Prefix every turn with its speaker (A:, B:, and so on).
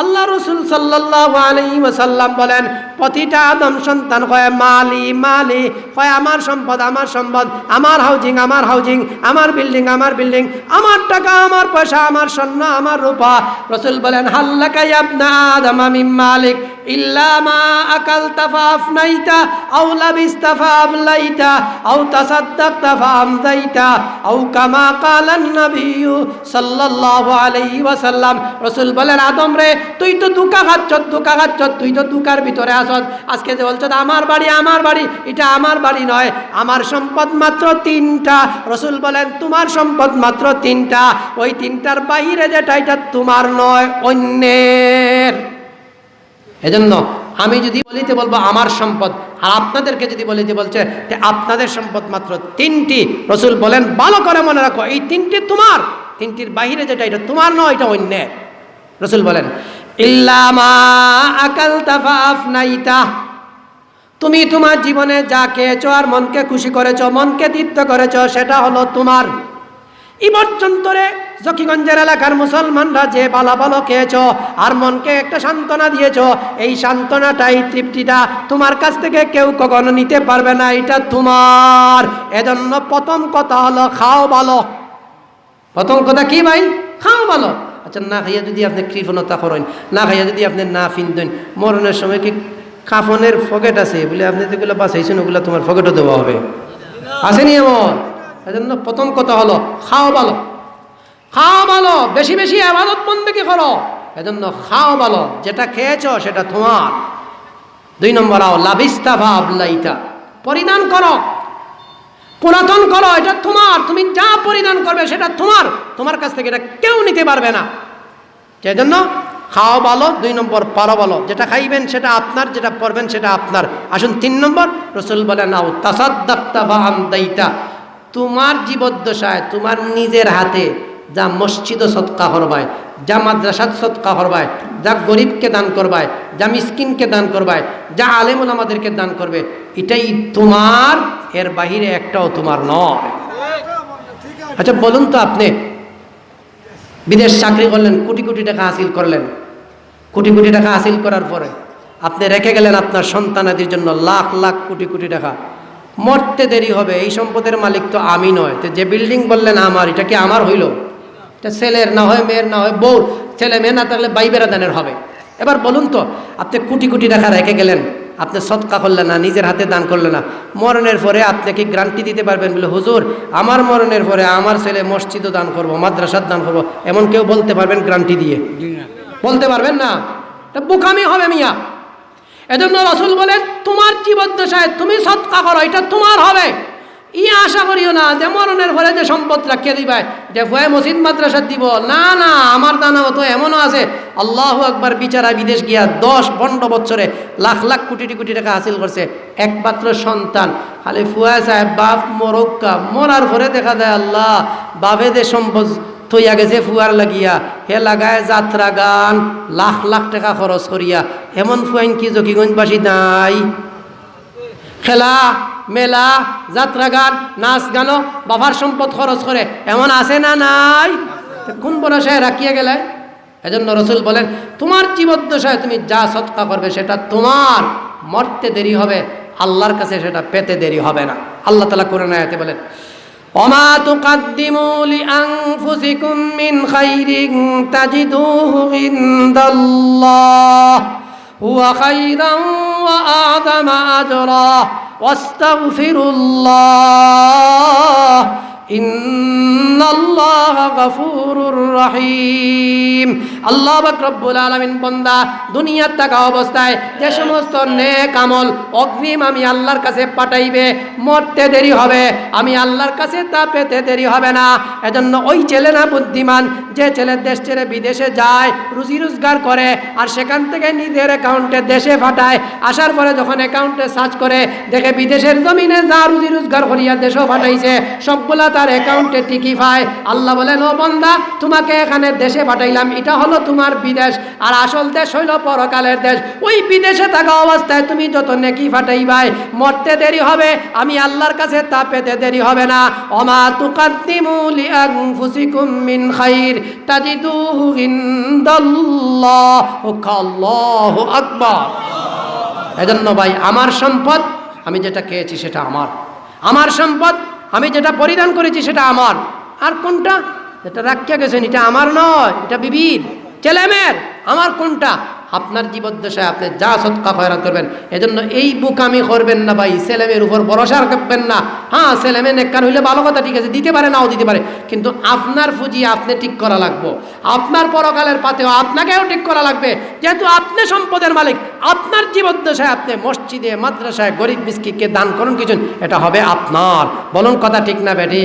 A: আল্লাহ রসুল সাল্লাহ আলী ওসাল্লাম বলেন, প্রতিটা আদম সন্তান কয় মালি মালি কয় আমার সম্পদ আমার সম্পদ, আমার হাউজিং আমার হাউজিং আমার বিল্ডিং আমার বিল্ডিং আমার টাকা, আমার পয়সা, আমার স্বর্ণ, আমার রূপা। রসুল বলেন হাল্লাকাই আপনা আদম, আমি মালিক। ইল্লা মা আকাল তাফা আফনাইতা, আও লাবিস্তা ফা আমলাইতা, আও তাসাদ্দাকতা ফা আমদাইতা আও কামা কালান নবিয়্যু সাল্লাল্লাহু আলাইহি ওয়াসাল্লাম। রাসূল আদম রে, তুই তো দুকা খাচ্ছ দুকা খাচ্ছ, তুই তো দুকার ভিতরে আসত আজকে যে বলছ আমার বাড়ি আমার বাড়ি এটা আমার বাড়ি নয়, আমার সম্পদ মাত্র তিনটা। রসুল বলেন, তোমার সম্পদ মাত্র তিনটা, ওই তিনটার বাইরে যেটা, এটা তোমার নয়, অন্যের। এজন্য আমি যদি বলিতে বলব আমার সম্পদ, আর আপনাদেরকে যদি বলিতে বলছে যে আপনাদের সম্পদ মাত্র তিনটি, রসুল বলেন, ভালো করে মনে রাখো, এই তিনটি তোমার, তিনটির বাহিরে যেটা, এটা তোমার নয়, এটা অন্যের। রসুল বলেন ইল্লামা আকাল তুমি তোমার জীবনে যা খেয়েছ আর মনকে খুশি করেছ, মনকে তৃপ্ত করেছ, সেটা হলো তোমার। এই পর্যন্তরে জকিগঞ্জের এলাকার মুসলমানরা যে বালা বালো খেয়েছ, আর মনকে একটা সান্ত্বনা দিয়েছ, এই সান্ত্বনাটাই তৃপ্তিটা তোমার কাছ থেকে কেউ কখনো নিতে পারবে না, এটা তোমার। এজন্য প্রথম কথা হলো, খাও ভালো। প্রথম কথা কি ভাই? খাও ভালো। আচ্ছা না খাইয়া যদি আপনি কৃপণতা করেন, না খাইয়া যদি আপনি না ফিনদেন মরণের সময় কি কাফনের ফকেট আছে? বলে আপনি যেগুলো বাঁচাইছেন, ওগুলো তোমার ফকেটও দেওয়া হবে। আসেনি এমন? এজন্য প্রথম কথা হলো, খাও ভালো। খাও ভালো, বেশি বেশি আবাদত বন্দেকি করো। এজন্য খাও ভালো, যেটা খেয়েছ সেটা তোমার। দুই নম্বর আও লাভিস্তা ভাব লাইতা। পরিধান করো। পুরাতন করো, এটা তোমার। তুমি যা পরিধান করবে সেটা তোমার। তোমার কাছ থেকে এটা কেউ নিতে পারবে না। সেই জন্য খাওয়া ভালো, দুই নম্বর পারো ভালো। যেটা খাইবেন সেটা আপনার, যেটা পরবেন সেটা আপনার। আসুন তিন নম্বর, রসুল বলে নাও তাসাদ্দাক্তা বা আমদাইতা তোমার জীবদ্দশায়, তোমার নিজের হাতে যা মসজিদ সৎকা করবায় যা মাদ্রাসাত সৎকা করবায় যা গরিবকে দান করবায়, যা মিসকিনকে দান করবায়, যা আলেমুল আমাদেরকে দান করবে, এটাই তোমার, এর বাহিরে একটাও তোমার নয়। আচ্ছা বলুন তো আপনি, বিদেশ চাকরি করলেন, কোটি কোটি টাকা হাসিল করলেন। কোটি কোটি টাকা হাসিল করার পরে আপনি রেখে গেলেন আপনার সন্তানাদির জন্য লাখ লাখ কোটি কোটি টাকা। মরতে দেরি হবে এই সম্পদের মালিক তো আমি নয়। তো যে বিল্ডিং বললেন আমার এটা কি আমার হইল? এটা ছেলের না হয় মেয়ের না হয় বউর। ছেলে মেয়ে না থাকলে বাই বেড়াদানের হবে। এবার বলুন তো আপনি কোটি কোটি টাকা রেখে গেলেন আপনি সৎকা করলেন না নিজের হাতে দান করলেন না। মরণের পরে আপনি কি গ্রান্টি দিতে পারবেন বলে হুজুর আমার মরণের পরে আমার ছেলে মসজিদও দান করব মাদ্রাসার দান করব। এমন কেউ বলতে পারবেন গ্রান্টি দিয়ে? বলতে পারবেন না? তা বোকামি হবে মিয়া। এজন্য রসুল বলেন, তোমার জীবদ্দশায় তুমি সৎকা করো, এটা তোমার হবে। ই আশা করিও না যে মরণের ফলে যে সম্পদ রাখিয়ে দিবাই যে ভয়ে মসজিদ মাদ্রাসা দিব। না না, আমার দানা তো এমনও আছে। আল্লাহ একবার বিচারা বিদেশ গিয়া দশ পনেরো বছরে লাখ লাখ কোটি কোটি টাকা হাসিল করছে, একমাত্র সন্তান। খালি ফুয়া সাহেব, বাপ মরক্কা মরার পরে দেখা যায় আল্লাহ বাপে যে সম্পদ থইয়া গেছে ফুয়ার লাগিয়া, হে লাগায় যাত্রা গান, লাখ লাখ টাকা খরচ করিয়া, এমন ফুয়াইন কি জকিগঞ্জবাসী নাই? খেলা, মেলা, যাত্রা গান, নাচ গানও বাবার সম্পদ খরচ করে, এমন আছে না নাই? কোন বয়সে রাখিয়া গেলে? এজন্য রসুল বলেন, তোমার জীবদ্দশায় তুমি যা সৎকা করবে সেটা তোমার। মরতে দেরি হবে, আল্লাহর কাছে সেটা পেতে দেরি হবে না। আল্লাহ তালা করে নেয় বলেন وما تقدموا لأنفسكم من خير تجدوه عند الله. هو خيرا وأعظم أجرا. واستغفروا الله আমি আল্লাহর কাছে পাঠাইবে, মরতে দেরি হবে। আমি আল্লাহর কাছে তা পেতে দেরি হবে না। এজন্য ওই ছেলে না বুদ্ধিমান, যে ছেলে দেশ ছেড়ে বিদেশে যায়, রুজি রোজগার করে, আর সেখান থেকে নিজের অ্যাকাউন্টে দেশে ফাটায় আসার পরে যখন অ্যাকাউন্টে সার্চ করে, দেখে বিদেশের জমিনে যা রুজি রোজগার করিয়া দেশও ফাটাইছে সবগুলা তার অ্যাকাউন্টে টিকি পায় আল্লাহ বলেন, ও বন্দা, তোমাকে এখানে দেশে পাঠাইলাম। এটা হলো তোমার বিদেশ। আর আসল দেশ হইল পরকালের দেশ। ওই বিদেশে থাকা অবস্থায় তুমি যত নেকি ফাটাইবাই, মরতে দেরি হবে। আমি আল্লাহর কাছে তা পেতে দেরি হবে না। অমা তুকাদ্দিমু লিআনফুসিকুম মিন খাইর তাজিদুহু এজন্য ভাই, আমার সম্পদ, আমি যেটা খেয়েছি সেটা আমার। আমার সম্পদ আমি যেটা পরিধান করেছি সেটা আমার। আর কোনটা? যেটা রাখিয়া গেছেন, এটা আমার নয়, এটা বিবির। ছেলেমেয়ের, আমার কোনটা? আপনার জীবদ্দশায় আপনি যা সৎকা খয়রাত করবেন, এজন্য এই বুকামি করবেন না ভাই, ছেলেমেয়ের উপর ভরসা রাখবেন না। হ্যাঁ ছেলেমেয়ে নেককার হইলে ভালো কথা, ঠিক আছে, দিতে পারে নাও দিতে পারে, কিন্তু আপনার ফুজি আপনি ঠিক করা লাগবো। আপনার পরকালের পাতেও আপনাকেও ঠিক করা লাগবে। যেহেতু আপনি সম্পদের মালিক, আপনার জীবদ্দশায় আপনি মসজিদে, মাদ্রাসায় গরিব মিসকিকে দান করুন, কিছু এটা হবে আপনার। বলুন কথা ঠিক না বেটি